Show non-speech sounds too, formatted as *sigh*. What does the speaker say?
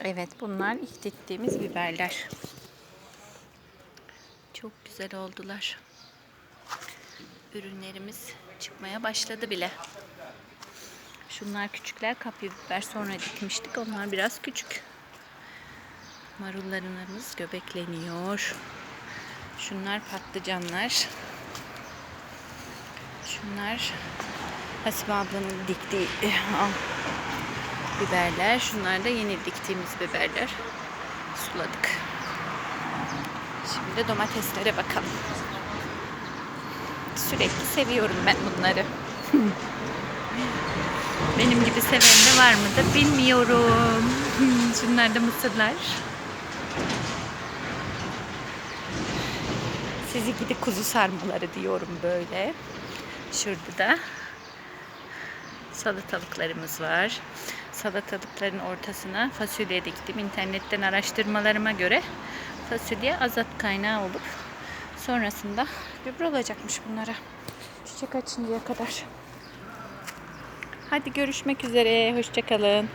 Evet bunlar ilk diktiğimiz biberler. Çok güzel oldular. Ürünlerimiz çıkmaya başladı bile. Şunlar küçükler kapya biber sonra dikmiştik. Onlar biraz küçük. Marullarımız göbekleniyor. Şunlar patlıcanlar. Şunlar Hasibe ablanın diktiği ah, biberler. Şunlar da yeni diktiğimiz biberler. Suladık. Şimdi domateslere bakalım. Sürekli seviyorum ben bunları. *laughs* Benim gibi seven de var mıdır bilmiyorum. *laughs* Şunlar da mısırlar. Sizi gidi kuzu sarmaları diyorum böyle. Şurada da salatalıklarımız var. Salatalıkların ortasına fasulye diktim. İnternetten araştırmalarıma göre fasulye azat kaynağı olup sonrasında gübre olacakmış bunlara. Çiçek açıncaya kadar. Hadi görüşmek üzere. Hoşçakalın.